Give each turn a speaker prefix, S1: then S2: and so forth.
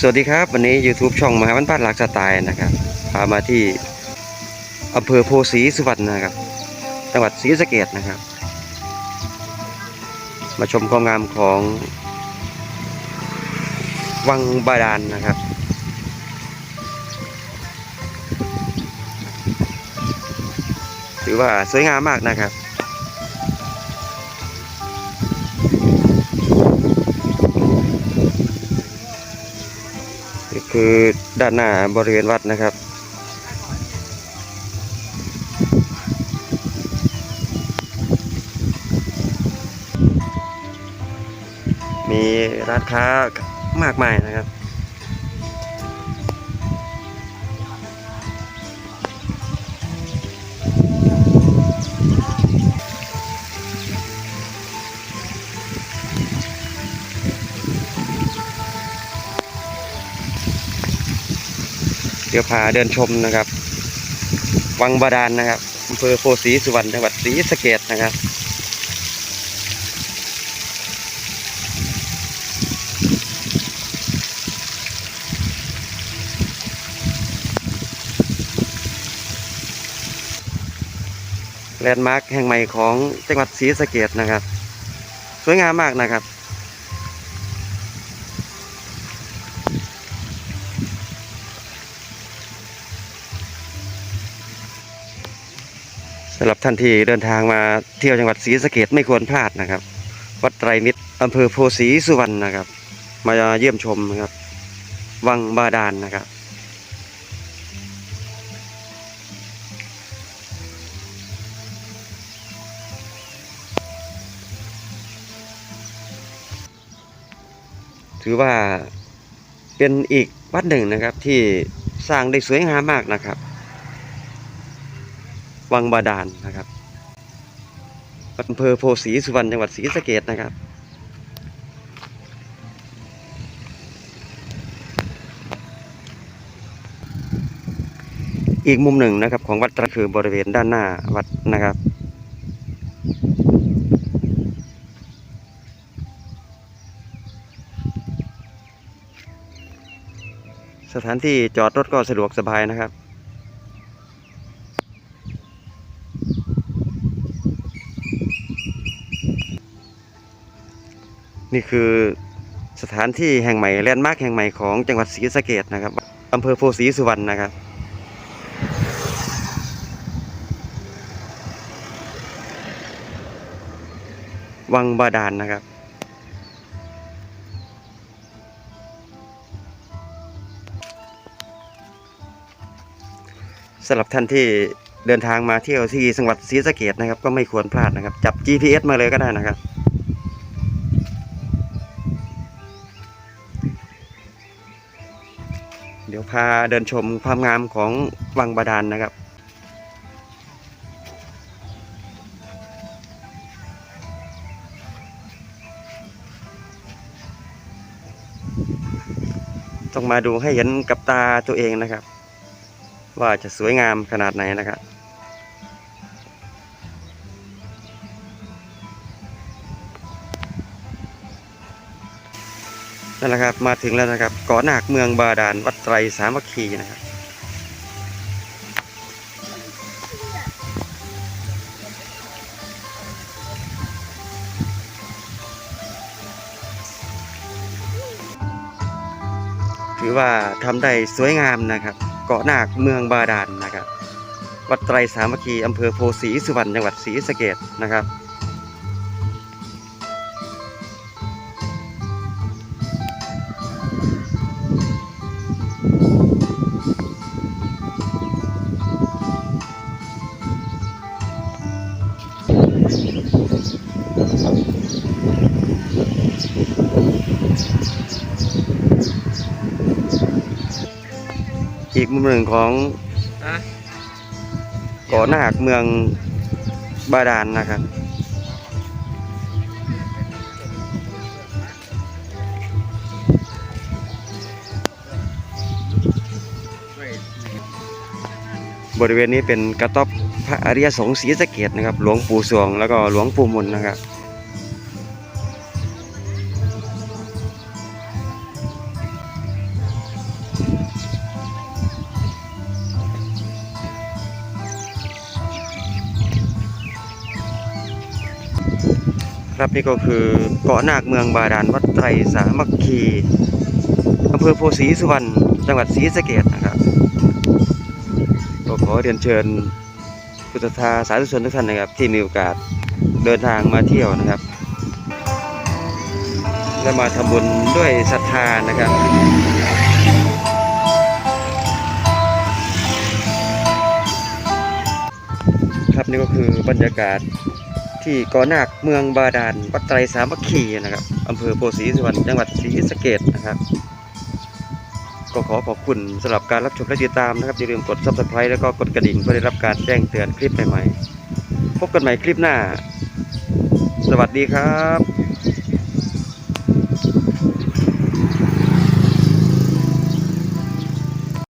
S1: สวัสดีครับ วันนี้ YouTube ช่องมหาวันพาดหลักสไตล์นะครับพามาที่อำเภอโพสีสุวรรณนะครับ จังหวัดศรีสะเกดนะครับ มาชมความงามของวังบาดาลนนะครับ ถือว่าสวยงามมากนะครับ คือด้านหน้าบริเวณวัดนะครับ มีร้านค้ามากมายนะครับ เดี๋ยวพาเดินชมนะครับ วังบาดาลนะครับอำเภอโพสีสุวรรณจังหวัดศรีสะเกดนะครับแลนด์มาร์คแห่งใหม่ของจังหวัดศรีสะเกดนะครับ สวยงามมากนะครับ สำหรับท่านที่เดินทางมาเที่ยวจังหวัดศรีสะเกดไม่ควรพลาดนะครับ วัดไตรมิตรอำเภอโพสีสุวรรณนะครับ มาเยี่ยมชมนะครับ วังบาดาลนะครับ ถือว่าเป็นอีกวัดหนึ่งนะครับที่สร้างได้สวยงามมากนะครับ วังบาดาลนะครับอำเภอโพสีสุวรรณจังหวัดศรีสะเกดนะครับ อีกมุมหนึ่งนะครับของวัดตระคือบริเวณด้านหน้าวัดนะครับสถานที่จอดรถก็สะดวกสบายนะครับ นี่คือสถานที่แห่งใหม่แลนด์มาร์คแห่งใหม่ของจังหวัดศรีสะเกดนะครับอำเภอโพสีสุวรรณนะครับ วังบาดาลนะครับ สำหรับท่านที่เดินทางมาเที่ยวที่จังหวัดศรีสะเกดนะครับ ก็ไม่ควรพลาดนะครับ จับ GPS มาเลยก็ได้นะครับ เดี๋ยวพาเดินชมความงามของวังบาดาลนนะครับ ต้องมาดูให้เห็นกับตาตัวเองนะครับ ว่าจะสวยงามขนาดไหนนะครับ นั่นแหละครับมาถึงแล้วนะครับเกาะนาคเมืองบาดาลวัดไตรสามัคคีนะครับถือว่าทำได้สวยงามนะครับ เกาะนาคเมืองบาดาลนะครับ วัดไตรสามัคคีอำเภอโพสีสุวรรณจังหวัดศรีสะเกดนะครับ อีกมุมหนึ่งของ
S2: อะ
S1: เกาะนาคเมืองบาดาลนะครับ บริเวณนี้เป็นกระต๊อบพระอริยสงฆ์ศรีสะเกดนะครับ หลวงปู่สวงแล้วก็หลวงปู่มุนนะครับ ครับนี่ก็คือเกาะนาคเมืองบาดาลวัดไตรสามัคคีอำเภอโพธิ์ศรีสุวรรณจังหวัดศรีสะเกษนะครับก็ขอเรียนเชิญพุทธทาสาธุชนทุกท่านนะครับ ที่มีโอกาสเดินทางมาเที่ยวนะครับและมาทำบุญด้วยศรัทธานะครับครับนี่ก็คือบรรยากาศ ที่เกอนาคเมืองบาดาลวัดไตรสามัคคีนะครับอำเภอโพสีสุวรรณจังหวัดศรีสะเกษนะครับ ก็ขอขอบคุณสำหรับการรับชมและติดตามนะครับอย่าลืมกด subscribe แล้วก็กดกระดิ่งเพื่อได้รับการแจ้งเตือนคลิปใหม่ๆพบกันใหม่คลิปหน้า สวัสดีครับ